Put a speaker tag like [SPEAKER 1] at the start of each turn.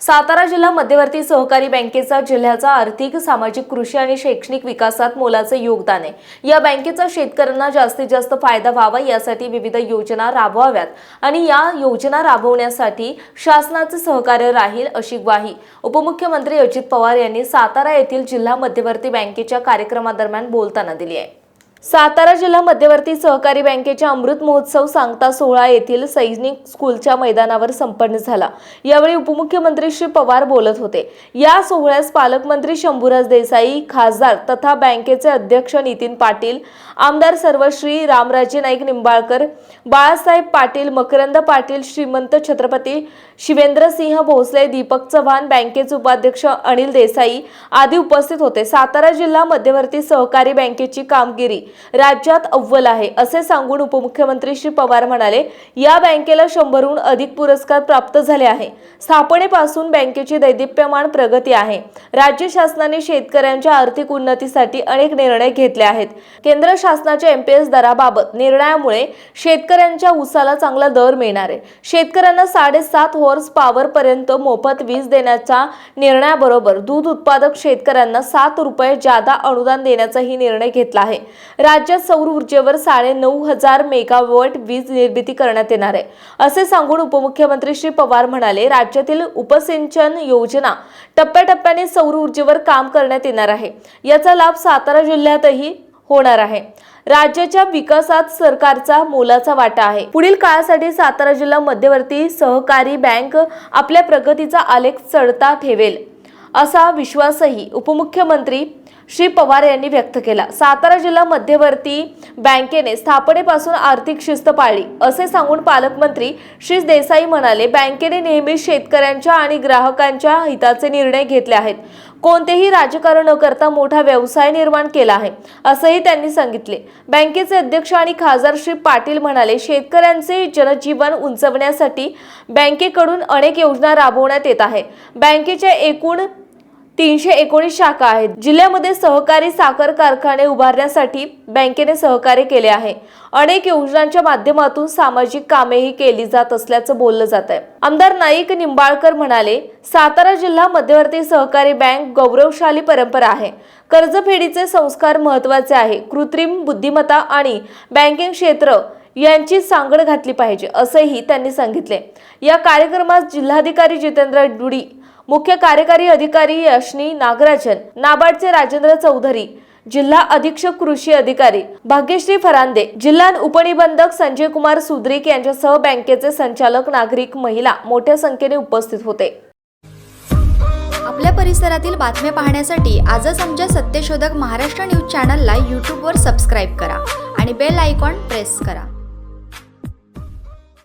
[SPEAKER 1] सातारा जिल्हा मध्यवर्ती सहकारी बँकेचा जिल्ह्याचा आर्थिक सामाजिक कृषी आणि शैक्षणिक विकासात मोलाचे योगदान आहे. या बँकेचा शेतकऱ्यांना जास्तीत जास्त फायदा व्हावा यासाठी विविध योजना राबवाव्यात आणि या योजना राबवण्यासाठी शासनाचे सहकार्य राहील अशी ग्वाही उपमुख्यमंत्री अजित पवार यांनी सातारा येथील जिल्हा मध्यवर्ती बँकेच्या कार्यक्रमादरम्यान बोलताना दिली आहे. सातारा जिल्हा मध्यवर्ती सहकारी बँकेच्या अमृत महोत्सव सांगता सोहळा येथील सैनिक स्कूलच्या मैदानावर संपन्न झाला. यावेळी उपमुख्यमंत्री श्री पवार बोलत होते. या सोहळ्यास पालकमंत्री शंभूराज देसाई खासदार तथा बँकेचे अध्यक्ष नितीन पाटील आमदार सर्वश्री रामराजे नाईक निंबाळकर बाळासाहेब पाटील मकरंद पाटील श्रीमंत छत्रपती शिवेंद्रसिंह भोसले दीपक चव्हाण बँकेचे उपाध्यक्ष अनिल देसाई आदी उपस्थित होते. सातारा जिल्हा मध्यवर्ती सहकारी बँकेची कामगिरी राज्यात अव्वल आहे असे सांगून उपमुख्यमंत्री श्री पवार म्हणाले या बँकेला शंभरहून अधिक पुरस्कार प्राप्त झाले आहे. स्थापनेपासून बँकेची दैदिप्यमान प्रगती आहे. राज्य शासनाने शेतकऱ्यांच्या आर्थिक उन्नतीसाठी अनेक निर्णय घेतले आहेत. केंद्र शासनाच्या एमपीएस दराबाबत निर्णयामुळे शेतकऱ्यांच्या उसाला चांगला दर मिळणार आहे. शेतकऱ्यांना साडेसात हॉर्स पॉवर पर्यंत मोफत वीज देण्याच्या निर्णयाबरोबर दूध उत्पादक शेतकऱ्यांना सात रुपये जादा अनुदान देण्याचाही निर्णय घेतला आहे. राज्यात सौर ऊर्जेवर साडे नऊ हजार मेगावॉट वीज निर्मिती करण्यात येणार आहे. असे सांगून उपमुख्यमंत्री श्री पवार म्हणाले राज्यातील उपसिंचन योजना टप्प्याटप्प्याने सौर ऊर्जेवर काम करण्यात येणार आहे. याचा लाभ सातारा जिल्ह्यातही होणार आहे. राज्याच्या विकासात सरकारचा मोलाचा वाटा आहे. पुढील काळासाठी सातारा जिल्हा मध्यवर्ती सहकारी बँक आपल्या प्रगतीचा आलेख चढता ठेवेल. असा विश्वासही उपमुख्यमंत्री श्री पवार यांनी व्यक्त केला. सातारा जिल्हा मध्यवर्ती बँकेने स्थापनेपासून आर्थिक शिस्त पाळली असे सांगून पालकमंत्री श्री देसाई म्हणाले बँकेने नेहमी शेतकऱ्यांच्या आणि ग्राहकांच्या हिताचे निर्णय घेतले आहेत. कोणतेही राजकारण न करता मोठा व्यवसाय निर्माण केला आहे असंही त्यांनी सांगितले. बँकेचे अध्यक्ष आणि खासदार श्री पाटील म्हणाले शेतकऱ्यांचे जनजीवन उंचवण्यासाठी बँकेकडून अनेक योजना राबवण्यात येत आहे. बँकेच्या एकूण तीनशे एकोणीस शाखा आहेत. जिल्ह्यामध्ये सहकारी साखर कारखाने उभारण्यासाठी बँकेने सहकार्य केले आहे. अनेक योजनांच्या माध्यमातून सामाजिक कामेही केली जात असल्याचं बोललं जात आहे. आमदार नाईक निंबाळकर म्हणाले सातारा जिल्हा मध्यवर्ती सहकारी बँक गौरवशाली परंपरा आहे. कर्जफेडीचे संस्कार महत्त्वाचे आहे. कृत्रिम बुद्धिमत्ता आणि बँकिंग क्षेत्र यांची सांगड घातली पाहिजे असंही त्यांनी सांगितले. या कार्यक्रमात जिल्हाधिकारी जितेंद्र डुडी मुख्य कार्यकारी अधिकारी यशनी नागराजन नाबार्डचे राजेंद्र चौधरी जिल्हा अधीक्षक कृषी अधिकारी भाग्यश्री फरांदे जिल्हा उपनिबंधक संजय कुमार सुद्रिक यांच्यासह बँकेचे संचालक नागरिक महिला मोठ्या संख्येने उपस्थित होते.
[SPEAKER 2] आपल्या परिसरातील बातम्या पाहण्यासाठी आजच आमच्या सत्यशोधक महाराष्ट्र न्यूज चॅनलला यूट्यूबवर सबस्क्राईब करा आणि बेल आयकॉन प्रेस करा.